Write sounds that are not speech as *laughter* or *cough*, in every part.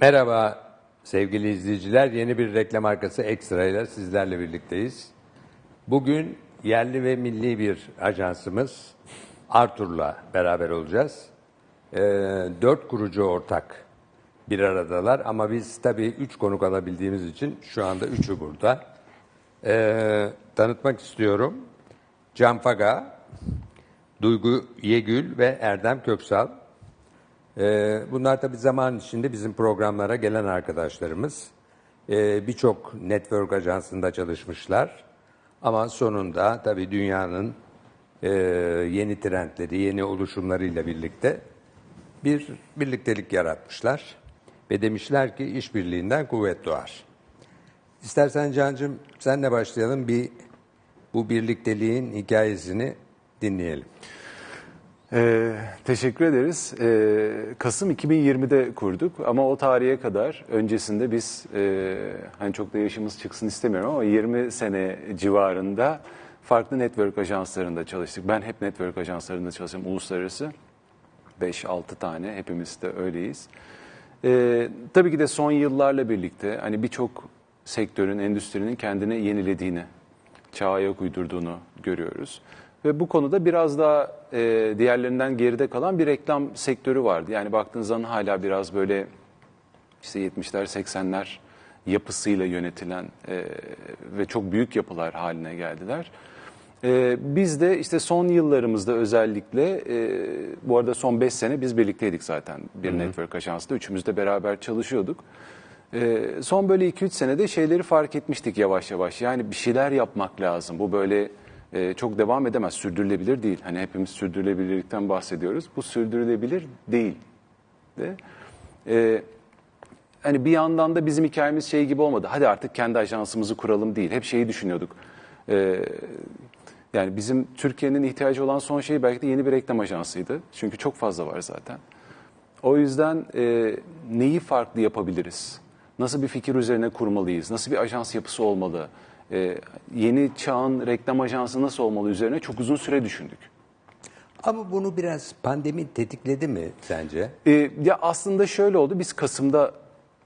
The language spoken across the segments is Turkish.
Merhaba sevgili izleyiciler. Yeni bir reklam arkası Ekstra ile sizlerle birlikteyiz. Bugün yerli ve milli bir ajansımız Arthur'la beraber olacağız. Ee, dört kurucu ortak bir aradalar ama biz tabii üç konuk alabildiğimiz için şu anda üçü burada. Ee, tanıtmak istiyorum. Can Faga, Duygu Yegül ve Erdem Köksal. Ee, bunlar tabii zaman içinde bizim programlara gelen arkadaşlarımız. Ee, Birçok network ajansında çalışmışlar. Ama sonunda tabii dünyanın e, yeni trendleri, yeni oluşumlarıyla birlikte bir birliktelik yaratmışlar. Ve demişler ki işbirliğinden kuvvet doğar. İstersen Cancım senle başlayalım bir bu birlikteliğin hikayesini dinleyelim. Ee, teşekkür ederiz. Ee, Kasım 2020'de kurduk ama o tarihe kadar öncesinde biz e, hani çok da yaşımız çıksın istemiyorum ama 20 sene civarında farklı network ajanslarında çalıştık. Ben hep network ajanslarında çalıştım uluslararası. 5-6 tane hepimiz de öyleyiz. Ee, tabii ki de son yıllarla birlikte hani birçok sektörün, endüstrinin kendine yenilediğini, çağa ayak uydurduğunu görüyoruz. Ve bu konuda biraz daha e, diğerlerinden geride kalan bir reklam sektörü vardı. Yani baktığınız zaman hala biraz böyle işte 70'ler 80'ler yapısıyla yönetilen e, ve çok büyük yapılar haline geldiler. E, biz de işte son yıllarımızda özellikle e, bu arada son 5 sene biz birlikteydik zaten bir network ajansında. Üçümüz de beraber çalışıyorduk. E, son böyle 2-3 senede şeyleri fark etmiştik yavaş yavaş. Yani bir şeyler yapmak lazım. Bu böyle e, çok devam edemez. Sürdürülebilir değil. Hani hepimiz sürdürülebilirlikten bahsediyoruz. Bu sürdürülebilir değil. De, e, hani bir yandan da bizim hikayemiz şey gibi olmadı. Hadi artık kendi ajansımızı kuralım değil. Hep şeyi düşünüyorduk. E, yani bizim Türkiye'nin ihtiyacı olan son şey belki de yeni bir reklam ajansıydı. Çünkü çok fazla var zaten. O yüzden e, neyi farklı yapabiliriz? Nasıl bir fikir üzerine kurmalıyız? Nasıl bir ajans yapısı olmalı? E, yeni çağın reklam ajansı nasıl olmalı üzerine çok uzun süre düşündük. Ama bunu biraz pandemi tetikledi mi sence? E, ya aslında şöyle oldu. Biz Kasım'da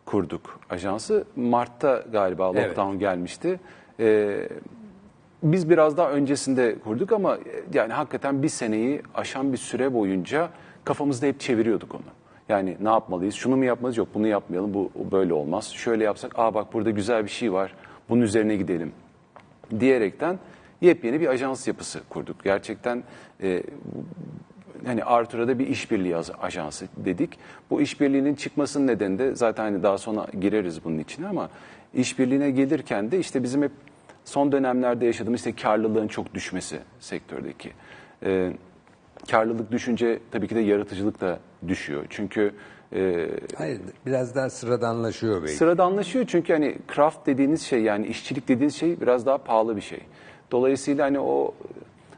kurduk ajansı. Mart'ta galiba Evet. lockdown gelmişti. E, biz biraz daha öncesinde kurduk ama e, yani hakikaten bir seneyi aşan bir süre boyunca kafamızda hep çeviriyorduk onu. Yani ne yapmalıyız? Şunu mu yapmalıyız? Yok bunu yapmayalım. Bu bu böyle olmaz. Şöyle yapsak, aa bak burada güzel bir şey var. Bunun üzerine gidelim diyerekten yepyeni bir ajans yapısı kurduk. Gerçekten e, hani Arthur'a bir işbirliği ajansı dedik. Bu işbirliğinin çıkmasının nedeni de zaten hani daha sonra gireriz bunun içine ama işbirliğine gelirken de işte bizim hep son dönemlerde yaşadığımız işte karlılığın çok düşmesi sektördeki. E, karlılık düşünce tabii ki de yaratıcılık da düşüyor. Çünkü e, Hayır, biraz daha sıradanlaşıyor belki. Sıradanlaşıyor çünkü hani craft dediğiniz şey yani işçilik dediğiniz şey biraz daha pahalı bir şey. Dolayısıyla hani o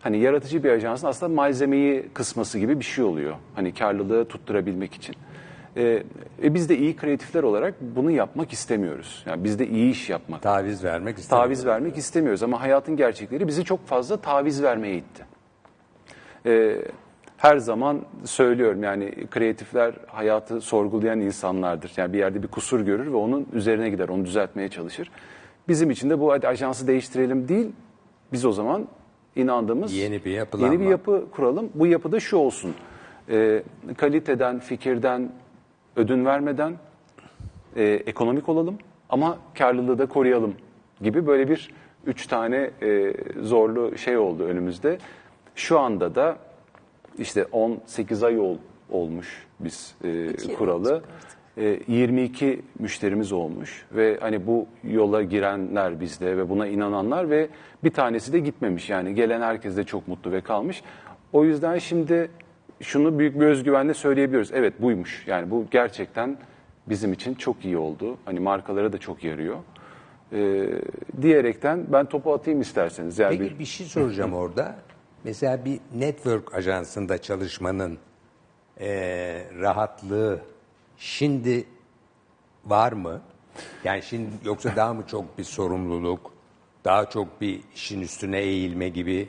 hani yaratıcı bir ajansın aslında malzemeyi kısması gibi bir şey oluyor. Hani karlılığı tutturabilmek için. Ee, e biz de iyi kreatifler olarak bunu yapmak istemiyoruz. Yani biz de iyi iş yapmak, Taviz vermek istemiyorum. taviz vermek istemiyoruz ama hayatın gerçekleri bizi çok fazla taviz vermeye itti. Ee, her zaman söylüyorum yani kreatifler hayatı sorgulayan insanlardır. Yani bir yerde bir kusur görür ve onun üzerine gider, onu düzeltmeye çalışır. Bizim için de bu hadi ajansı değiştirelim değil, biz o zaman inandığımız Yeni bir yapılanma. yeni bir yapı kuralım. Bu yapıda şu olsun, e, kaliteden, fikirden ödün vermeden e, ekonomik olalım ama karlılığı da koruyalım gibi böyle bir üç tane e, zorlu şey oldu önümüzde. Şu anda da işte 18 ay ol, olmuş biz e, kuralı. E, 22 müşterimiz olmuş ve hani bu yola girenler bizde ve buna inananlar ve bir tanesi de gitmemiş. Yani gelen herkes de çok mutlu ve kalmış. O yüzden şimdi şunu büyük bir özgüvenle söyleyebiliyoruz. Evet buymuş. Yani bu gerçekten bizim için çok iyi oldu. Hani markalara da çok yarıyor. E, diyerekten ben topu atayım isterseniz. Yani Peki bir, bir şey soracağım *laughs* orada. Mesela bir network ajansında çalışmanın eee, rahatlığı şimdi var mı? Yani şimdi yoksa daha mı çok bir sorumluluk, daha çok bir işin üstüne eğilme gibi?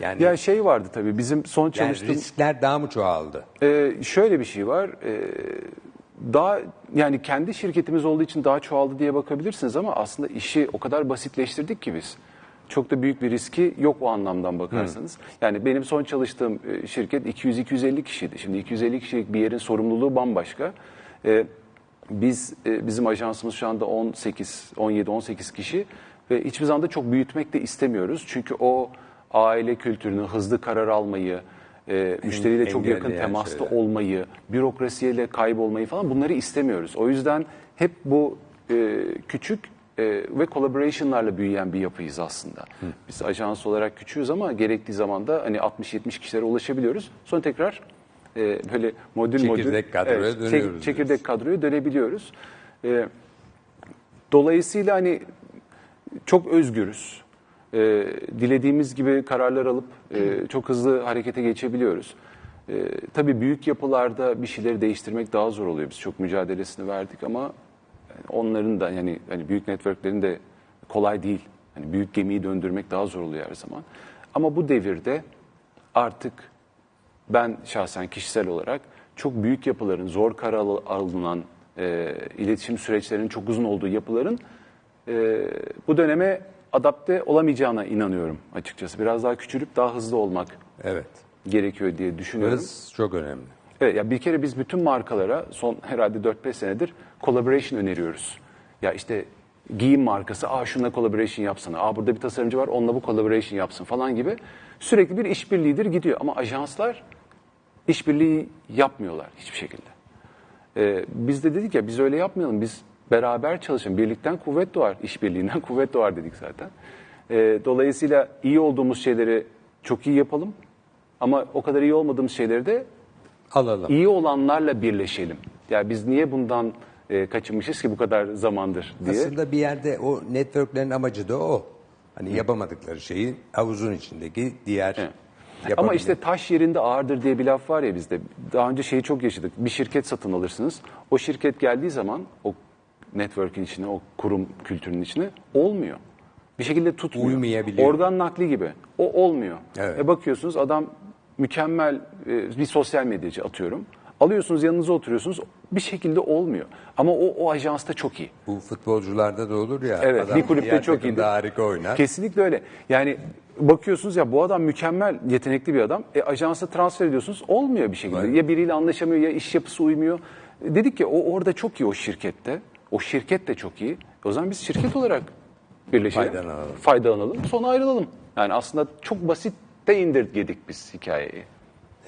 Yani, ya şey vardı tabii bizim son yani çalıştığımız... riskler daha mı çoğaldı? Ee, şöyle bir şey var. Ee, daha yani kendi şirketimiz olduğu için daha çoğaldı diye bakabilirsiniz ama aslında işi o kadar basitleştirdik ki biz. Çok da büyük bir riski yok o anlamdan bakarsanız. Yani benim son çalıştığım e, şirket 200-250 kişiydi. Şimdi 250 kişilik bir yerin sorumluluğu bambaşka. E, biz e, bizim ajansımız şu anda 18, 17-18 kişi ve hiçbir zaman da çok büyütmek de istemiyoruz. Çünkü o aile kültürünü, hızlı karar almayı, e, müşteriyle çok yakın engelleyen temasta şeyler. olmayı, bürokrasiyle kaybolmayı falan bunları istemiyoruz. O yüzden hep bu e, küçük e, ve collaboration'larla büyüyen bir yapıyız aslında. Biz ajans olarak küçüğüz ama gerektiği zaman da hani 60-70 kişilere ulaşabiliyoruz. Sonra tekrar e, böyle modül modül Çekirdek kadroya çek- dönüyoruz çekirdek diyorsun. kadroya dönebiliyoruz. E, dolayısıyla hani çok özgürüz. Ee, dilediğimiz gibi kararlar alıp e, çok hızlı harekete geçebiliyoruz. Ee, tabii büyük yapılarda bir şeyleri değiştirmek daha zor oluyor. Biz çok mücadelesini verdik ama onların da yani hani büyük networklerin de kolay değil. Hani büyük gemiyi döndürmek daha zor oluyor her zaman. Ama bu devirde artık ben şahsen kişisel olarak çok büyük yapıların, zor karar al- alınan, e, iletişim süreçlerinin çok uzun olduğu yapıların e, bu döneme adapte olamayacağına inanıyorum açıkçası. Biraz daha küçülüp daha hızlı olmak Evet. gerekiyor diye düşünüyorum. Hız çok önemli. Evet, ya bir kere biz bütün markalara son herhalde 4-5 senedir collaboration öneriyoruz. Ya işte giyim markası, aa şununla collaboration yapsana, aa burada bir tasarımcı var onunla bu collaboration yapsın falan gibi sürekli bir işbirliğidir gidiyor. Ama ajanslar işbirliği yapmıyorlar hiçbir şekilde. Ee, biz de dedik ya biz öyle yapmayalım, biz beraber çalışalım. Birlikten kuvvet doğar, işbirliğinden *laughs* kuvvet doğar dedik zaten. Ee, dolayısıyla iyi olduğumuz şeyleri çok iyi yapalım. Ama o kadar iyi olmadığımız şeyleri de Alalım. iyi olanlarla birleşelim. Ya biz niye bundan e, kaçınmışız ki bu kadar zamandır diye. Aslında bir yerde o networklerin amacı da o. Hani yapamadıkları şeyi havuzun içindeki diğer Ama yapabilen- işte taş yerinde ağırdır diye bir laf var ya bizde. Daha önce şeyi çok yaşadık. Bir şirket satın alırsınız. O şirket geldiği zaman o network'in içine, o kurum kültürünün içine olmuyor. Bir şekilde tutmuyor. Uymayabiliyor. Organ nakli gibi. O olmuyor. Evet. E bakıyorsunuz adam mükemmel e, bir sosyal medyacı atıyorum. Alıyorsunuz yanınıza oturuyorsunuz. Bir şekilde olmuyor. Ama o, o ajansta çok iyi. bu futbolcularda da olur ya. Evet, adam bir kulüpte çok iyidir. harika oynar. Kesinlikle öyle. Yani bakıyorsunuz ya bu adam mükemmel, yetenekli bir adam. E, ajansa transfer ediyorsunuz. Olmuyor bir şekilde. Evet. Ya biriyle anlaşamıyor ya iş yapısı uymuyor. E, Dedik ki o orada çok iyi o şirkette. O şirket de çok iyi. O zaman biz şirket olarak birleşelim. Faydalanalım. Faydalanalım. Sonra ayrılalım. Yani aslında çok basit de indirgedik biz hikayeyi.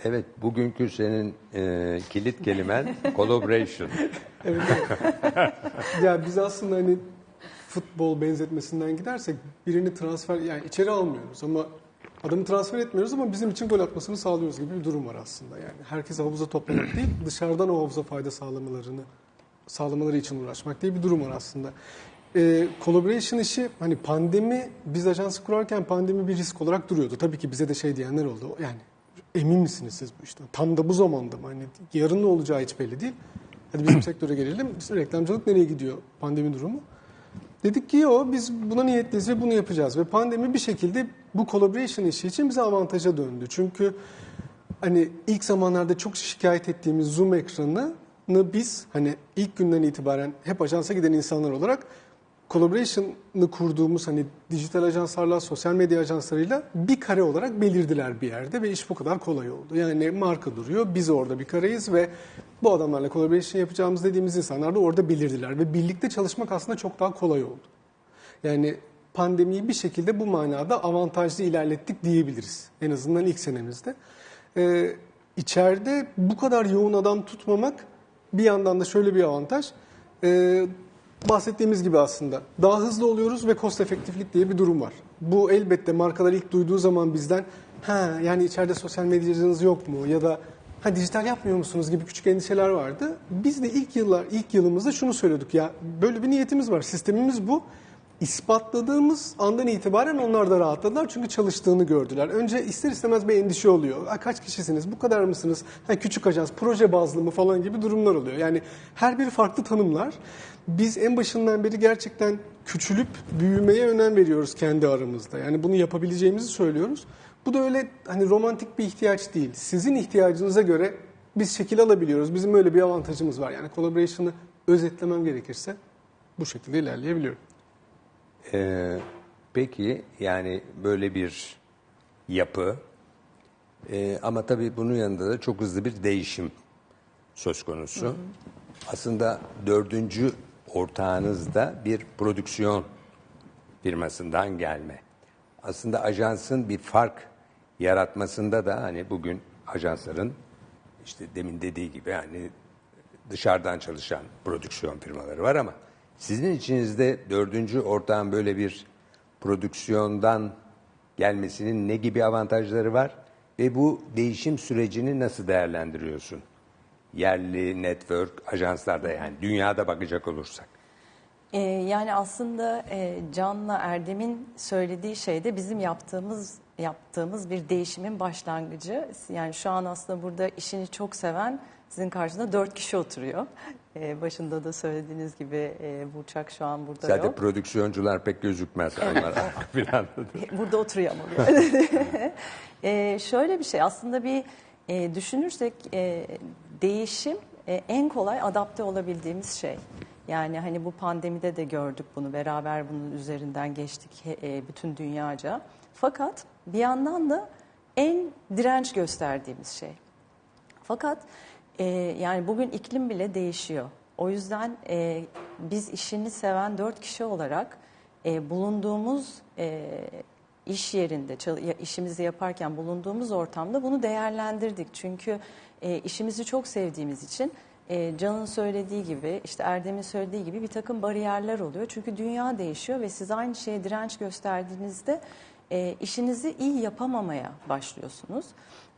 Evet, bugünkü senin e, kilit kelimen *laughs* collaboration. *laughs* Ya biz aslında hani futbol benzetmesinden gidersek birini transfer yani içeri almıyoruz ama adamı transfer etmiyoruz ama bizim için gol atmasını sağlıyoruz gibi bir durum var aslında. Yani herkes havuza toplamak değil dışarıdan o havuza fayda sağlamalarını sağlamaları için uğraşmak diye bir durum var aslında. Ee, collaboration işi hani pandemi biz ajansı kurarken pandemi bir risk olarak duruyordu. Tabii ki bize de şey diyenler oldu. Yani emin misiniz siz bu işten? Tam da bu zamanda mı? Hani yarın ne olacağı hiç belli değil. Hadi bizim *clears throat* sektöre gelelim. İşte reklamcılık nereye gidiyor pandemi durumu? Dedik ki yo biz buna niyetliyiz ve bunu yapacağız. Ve pandemi bir şekilde bu collaboration işi için bize avantaja döndü. Çünkü hani ilk zamanlarda çok şikayet ettiğimiz Zoom ekranını biz hani ilk günden itibaren hep ajansa giden insanlar olarak collaboration'ı kurduğumuz hani dijital ajanslarla, sosyal medya ajanslarıyla bir kare olarak belirdiler bir yerde ve iş bu kadar kolay oldu. Yani marka duruyor, biz orada bir kareyiz ve bu adamlarla collaboration yapacağımız dediğimiz insanlar da orada belirdiler ve birlikte çalışmak aslında çok daha kolay oldu. Yani pandemiyi bir şekilde bu manada avantajlı ilerlettik diyebiliriz. En azından ilk senemizde. Ee, içeride bu kadar yoğun adam tutmamak bir yandan da şöyle bir avantaj. Ee, bahsettiğimiz gibi aslında daha hızlı oluyoruz ve cost efektiflik diye bir durum var. Bu elbette markalar ilk duyduğu zaman bizden ha yani içeride sosyal medyacınız yok mu ya da ha dijital yapmıyor musunuz gibi küçük endişeler vardı. Biz de ilk yıllar ilk yılımızda şunu söylüyorduk ya böyle bir niyetimiz var. Sistemimiz bu. İspatladığımız andan itibaren onlar da rahatladılar çünkü çalıştığını gördüler. Önce ister istemez bir endişe oluyor. "Aa, kaç kişisiniz? Bu kadar mısınız? Ha, küçük ajans, proje bazlı mı falan gibi durumlar oluyor. Yani her biri farklı tanımlar. Biz en başından beri gerçekten küçülüp büyümeye önem veriyoruz kendi aramızda. Yani bunu yapabileceğimizi söylüyoruz. Bu da öyle hani romantik bir ihtiyaç değil. Sizin ihtiyacınıza göre biz şekil alabiliyoruz. Bizim öyle bir avantajımız var. Yani collaboration'ı özetlemem gerekirse bu şekilde ilerleyebiliyorum. Ee, peki yani böyle bir yapı Ee, ama tabii bunun yanında da çok hızlı bir değişim söz konusu. Aslında dördüncü ortağınız da bir prodüksiyon firmasından gelme. Aslında ajansın bir fark yaratmasında da hani bugün ajansların işte demin dediği gibi hani dışarıdan çalışan prodüksiyon firmaları var ama sizin içinizde dördüncü ortağın böyle bir prodüksiyondan gelmesinin ne gibi avantajları var ve bu değişim sürecini nasıl değerlendiriyorsun? Yerli network ajanslarda yani dünyada bakacak olursak. Ee, yani aslında e, Can'la Erdem'in söylediği şey de bizim yaptığımız yaptığımız bir değişimin başlangıcı. Yani şu an aslında burada işini çok seven sizin karşınızda dört kişi oturuyor. *laughs* Ee, başında da söylediğiniz gibi e, bu uçak şu an burada Zaten yok. prodüksiyoncular pek gözükmez onlar arka *laughs* planda. Burada oturuyor ama. Ee, *laughs* şöyle bir şey aslında bir e, düşünürsek e, değişim e, en kolay adapte olabildiğimiz şey. Yani hani bu pandemide de gördük bunu beraber bunun üzerinden geçtik e, bütün dünyaca. Fakat bir yandan da en direnç gösterdiğimiz şey. Fakat e, yani bugün iklim bile değişiyor. O yüzden e, biz işini seven dört kişi olarak e, bulunduğumuz e, iş yerinde, işimizi yaparken bulunduğumuz ortamda bunu değerlendirdik. Çünkü e, işimizi çok sevdiğimiz için e, Can'ın söylediği gibi, işte Erdem'in söylediği gibi bir takım bariyerler oluyor. Çünkü dünya değişiyor ve siz aynı şeye direnç gösterdiğinizde e, işinizi iyi yapamamaya başlıyorsunuz.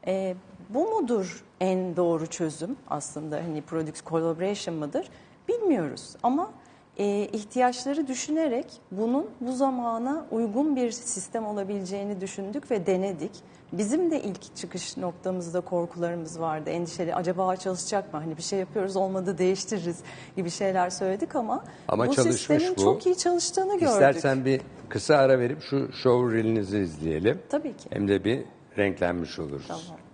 E, bu mudur en doğru çözüm aslında hani product collaboration mıdır bilmiyoruz ama e, ihtiyaçları düşünerek bunun bu zamana uygun bir sistem olabileceğini düşündük ve denedik. Bizim de ilk çıkış noktamızda korkularımız vardı, endişeli. Acaba çalışacak mı? Hani bir şey yapıyoruz olmadı değiştiririz gibi şeyler söyledik ama, Ama bu sistemin bu. çok iyi çalıştığını gördük. İstersen bir kısa ara verip şu show reel'inizi izleyelim. Tabii ki. Hem de bir renklenmiş oluruz. Tamam.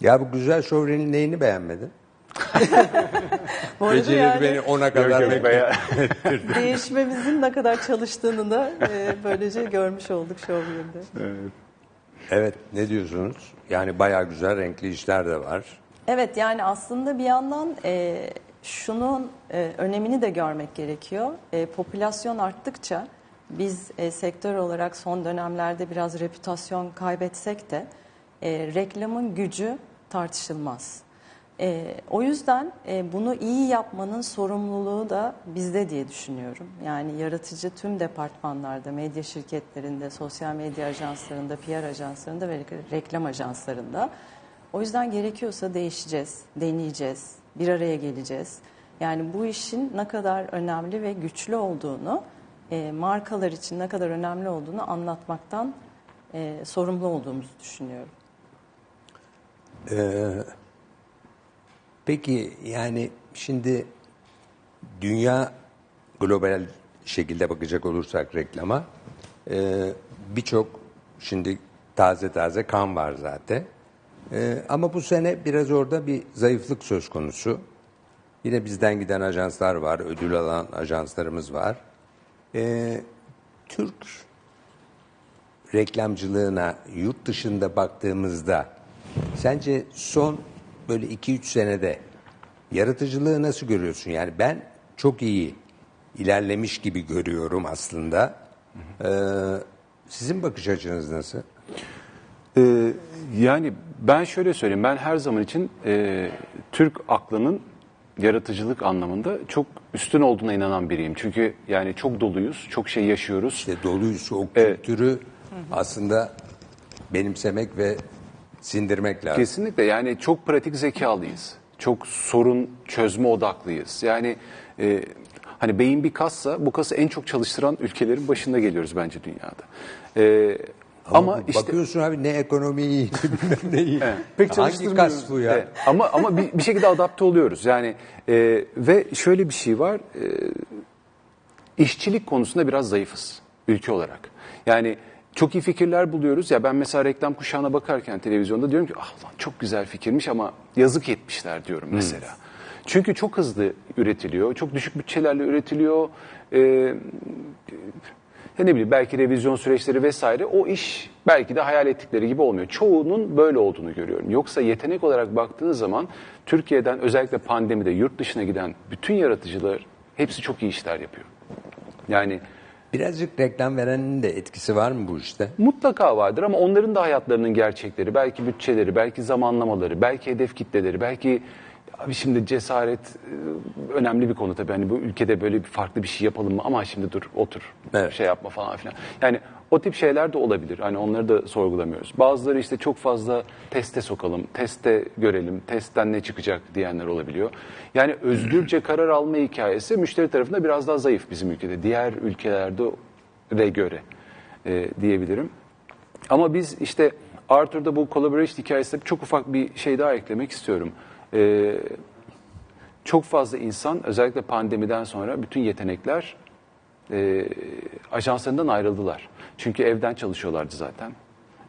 Ya bu güzel show reel'in neyini beğenmedin? *laughs* Bu arada yani- beni ona kadar bayağı- *laughs* değişmemizin ne kadar çalıştığını da e, böylece görmüş olduk showroom'da. Evet ne diyorsunuz? Yani bayağı güzel renkli işler de var. Evet yani aslında bir yandan e, şunun e, önemini de görmek gerekiyor. E, popülasyon arttıkça biz e, sektör olarak son dönemlerde biraz reputasyon kaybetsek de e, reklamın gücü tartışılmaz. E, o yüzden e, bunu iyi yapmanın sorumluluğu da bizde diye düşünüyorum. Yani yaratıcı tüm departmanlarda, medya şirketlerinde, sosyal medya ajanslarında, PR ajanslarında ve reklam ajanslarında. O yüzden gerekiyorsa değişeceğiz, deneyeceğiz, bir araya geleceğiz. Yani bu işin ne kadar önemli ve güçlü olduğunu, e, markalar için ne kadar önemli olduğunu anlatmaktan e, sorumlu olduğumuzu düşünüyorum. Peki yani şimdi dünya global şekilde bakacak olursak reklama e, birçok şimdi taze taze kan var zaten. E, ama bu sene biraz orada bir zayıflık söz konusu. Yine bizden giden ajanslar var, ödül alan ajanslarımız var. E, Türk reklamcılığına yurt dışında baktığımızda sence son böyle 2-3 senede yaratıcılığı nasıl görüyorsun? Yani ben çok iyi ilerlemiş gibi görüyorum aslında. Ee, sizin bakış açınız nasıl? Ee, yani ben şöyle söyleyeyim. Ben her zaman için e, Türk aklının yaratıcılık anlamında çok üstün olduğuna inanan biriyim. Çünkü yani çok doluyuz, çok şey yaşıyoruz. İşte doluyuz o Evet. kültürü aslında benimsemek ve sindirmek lazım. Kesinlikle yani çok pratik zekalıyız. Çok sorun çözme odaklıyız. Yani e, hani beyin bir kassa bu kası en çok çalıştıran ülkelerin başında geliyoruz bence dünyada. E, ama, işte bakıyorsun abi ne ekonomi iyi, bilmem ne iyi. *laughs* Pek Hangi kas bu ya? Evet, *laughs* ama ama bir, bir şekilde adapte oluyoruz. Yani e, ve şöyle bir şey var. E, işçilik konusunda biraz zayıfız ülke olarak. Yani çok iyi fikirler buluyoruz. Ya ben mesela reklam kuşağına bakarken televizyonda diyorum ki ah lan çok güzel fikirmiş ama yazık etmişler diyorum mesela. Çünkü çok hızlı üretiliyor. Çok düşük bütçelerle üretiliyor. Ee, ya ne bileyim belki revizyon süreçleri vesaire o iş belki de hayal ettikleri gibi olmuyor. Çoğunun böyle olduğunu görüyorum. Yoksa yetenek olarak baktığınız zaman Türkiye'den özellikle pandemide yurt dışına giden bütün yaratıcılar hepsi çok iyi işler yapıyor. Yani Birazcık reklam verenin de etkisi var mı bu işte? mutlaka vardır ama onların da hayatlarının gerçekleri, belki bütçeleri, belki zamanlamaları, belki hedef kitleleri, belki abi şimdi cesaret e, önemli bir konu tabii. Hani bu ülkede böyle bir farklı bir şey yapalım mı? Ama şimdi dur, otur, Evet. şey yapma falan filan. Yani o tip şeyler de olabilir. Hani onları da sorgulamıyoruz. Bazıları işte çok fazla teste sokalım, teste görelim, testten ne çıkacak diyenler olabiliyor. Yani özgürce karar alma hikayesi müşteri tarafında biraz daha zayıf bizim ülkede. Diğer ülkelerde de göre e, diyebilirim. Ama biz işte Arthur'da bu collaboration hikayesinde çok ufak bir şey daha eklemek istiyorum. E, çok fazla insan özellikle pandemiden sonra bütün yetenekler e, ajanslarından ayrıldılar. Çünkü evden çalışıyorlardı zaten.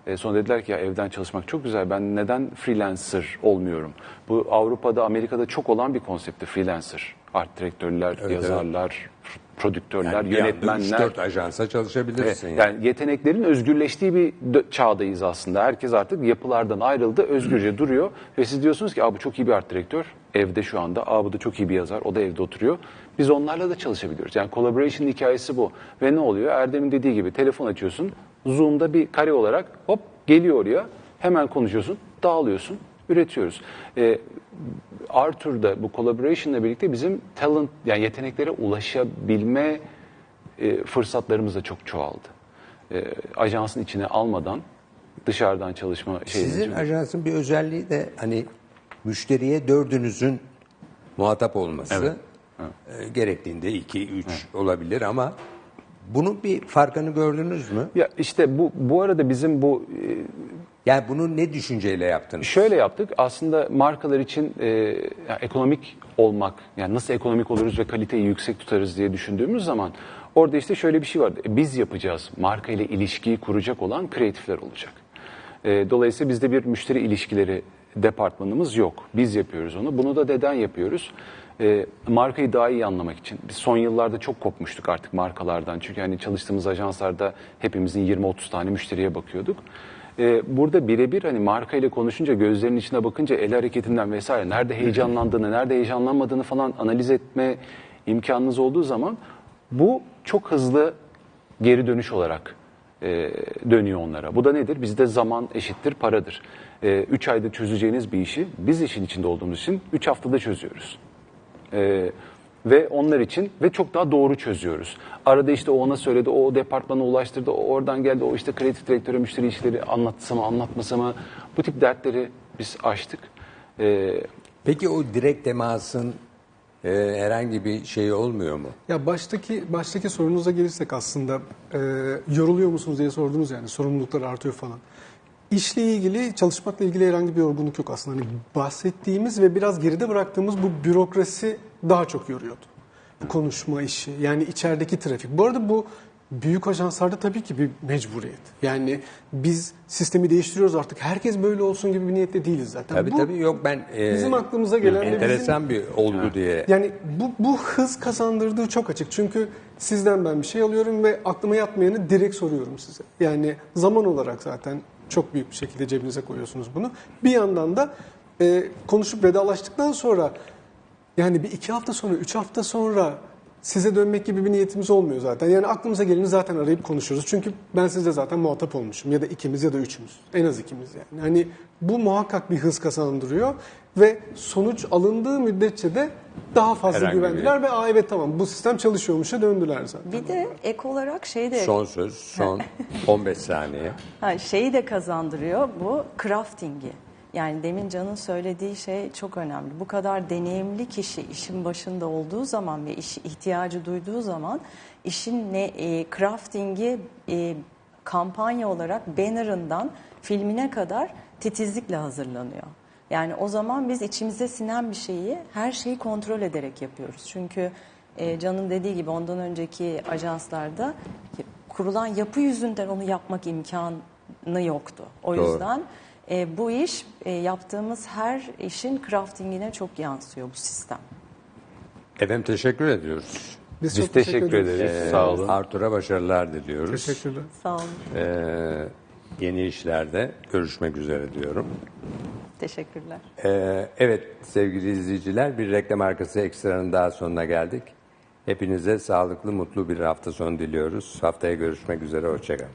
E, sonra dediler ki ya evden çalışmak çok güzel ben neden freelancer olmuyorum? Bu Avrupa'da Amerika'da çok olan bir konseptti freelancer. Art direktörler, yazarlar, prodüktörler, Yani yönetmenler. 3-4 ajansa çalışabilirsin. Evet, yani. yani yeteneklerin özgürleştiği bir çağdayız aslında. Herkes artık yapılardan ayrıldı, özgürce duruyor. Ve siz diyorsunuz ki, bu çok iyi bir art direktör, evde şu anda. Aa, bu da çok iyi bir yazar, o da evde oturuyor. Biz onlarla da çalışabiliyoruz. Yani collaboration hikayesi bu. Ve ne oluyor? Erdem'in dediği gibi telefon açıyorsun, Zoom'da bir kare olarak hop geliyor oraya, hemen konuşuyorsun, dağılıyorsun, üretiyoruz. Ee, Arthur'da bu collaboration'la birlikte bizim talent, yani yeteneklere ulaşabilme e, fırsatlarımız da çok çoğaldı. E, ajansın içine almadan dışarıdan çalışma şeyini Sizin ajansın bir özelliği de hani müşteriye dördünüzün muhatap olması. E, gerektiğinde 2 3 olabilir ama bunun bir farkını gördünüz mü? ya işte bu bu arada bizim bu e, Yani bunu ne düşünceyle yaptınız? Şöyle yaptık. Aslında markalar için e, yani ekonomik olmak, yani nasıl ekonomik oluruz ve kaliteyi yüksek tutarız diye düşündüğümüz zaman orada işte şöyle bir şey vardı. E, biz yapacağız. Marka ile ilişkiyi kuracak olan kreatifler olacak. E, dolayısıyla bizde bir müşteri ilişkileri departmanımız yok. Biz yapıyoruz onu. Bunu da neden yapıyoruz? E, markayı daha iyi anlamak için. Biz son yıllarda çok kopmuştuk artık markalardan. Çünkü hani çalıştığımız ajanslarda hepimizin 20-30 tane müşteriye bakıyorduk. Ee, burada birebir hani marka ile konuşunca gözlerinin içine bakınca el hareketinden vesaire nerede heyecanlandığını, nerede heyecanlanmadığını falan analiz etme imkanınız olduğu zaman bu çok hızlı geri dönüş olarak e, dönüyor onlara. Bu da nedir? Bizde zaman eşittir paradır. 3 ayda çözeceğiniz bir işi biz işin içinde olduğumuz için 3 haftada çözüyoruz. Ee, ve onlar için ve çok daha doğru çözüyoruz. Arada işte o ona söyledi, o departmana ulaştırdı, o oradan geldi, o işte kreatif direktöre müşteri işleri anlatsa mı anlatmasa mı bu tip dertleri biz açtık. Ee, Peki o direkt temasın e, herhangi bir şey olmuyor mu? Ya baştaki baştaki sorunuza gelirsek aslında e, yoruluyor musunuz diye sordunuz yani sorumluluklar artıyor falan. İşle ilgili, çalışmakla ilgili herhangi bir yorgunluk yok aslında. Hani bahsettiğimiz ve biraz geride bıraktığımız bu bürokrasi daha çok yoruyordu. Bu konuşma işi, yani içerideki trafik. Bu arada bu büyük ajanslarda tabii ki bir mecburiyet. Yani biz sistemi değiştiriyoruz artık. Herkes böyle olsun gibi bir niyette değiliz zaten. Tabii Bu- tabii yok ben e, bizim aklımıza gelen ve bizim- enteresan bir olgu diye. yani bu, bu hız kazandırdığı çok açık. Çünkü sizden ben bir şey alıyorum ve aklıma yatmayanı direkt soruyorum size. Yani zaman olarak zaten çok büyük bir şekilde cebinize koyuyorsunuz bunu. Bir yandan da e, konuşup vedalaştıktan sonra yani bir iki hafta sonra, üç hafta sonra size dönmek gibi bir niyetimiz olmuyor zaten. Yani aklımıza geleni zaten arayıp konuşuruz. Çünkü ben sizle zaten muhatap olmuşum. Ya da ikimiz ya da üçümüz. En az ikimiz yani. Hani bu muhakkak bir hız kazandırıyor. Ve sonuç alındığı müddetçe de daha fazla Herhangi bir- güvendiler ve Aa, evet tamam bu sistem çalışıyormuşa döndüler zaten. Bir de ek olarak şey de Son söz, son *laughs* 15 saniye. Ha, şeyi de kazandırıyor bu crafting'i. Yani demin Can'ın söylediği şey çok önemli. Bu kadar deneyimli kişi işin başında olduğu zaman ve işi ihtiyacı duyduğu zaman işin ne e, crafting'i e, kampanya olarak banner'ından filmine kadar titizlikle hazırlanıyor. Yani o zaman biz içimize sinen bir şeyi her şeyi kontrol ederek yapıyoruz. Çünkü e, Can'ın dediği gibi ondan önceki ajanslarda kurulan yapı yüzünden onu yapmak imkanı yoktu. O Doğru. yüzden e, bu iş e, yaptığımız her işin craftingine çok yansıyor bu sistem. Efendim teşekkür ediyoruz. Biz, Biz çok teşekkür ederiz. Ee, Sağ olun. Artur'a başarılar diliyoruz. Teşekkürler. Sağ olun. Ee, yeni işlerde görüşmek üzere diyorum. Teşekkürler. Ee, evet sevgili izleyiciler bir reklam arkası ekstranın daha sonuna geldik. Hepinize sağlıklı, mutlu bir hafta sonu diliyoruz. Haftaya görüşmek üzere, hoşçakalın.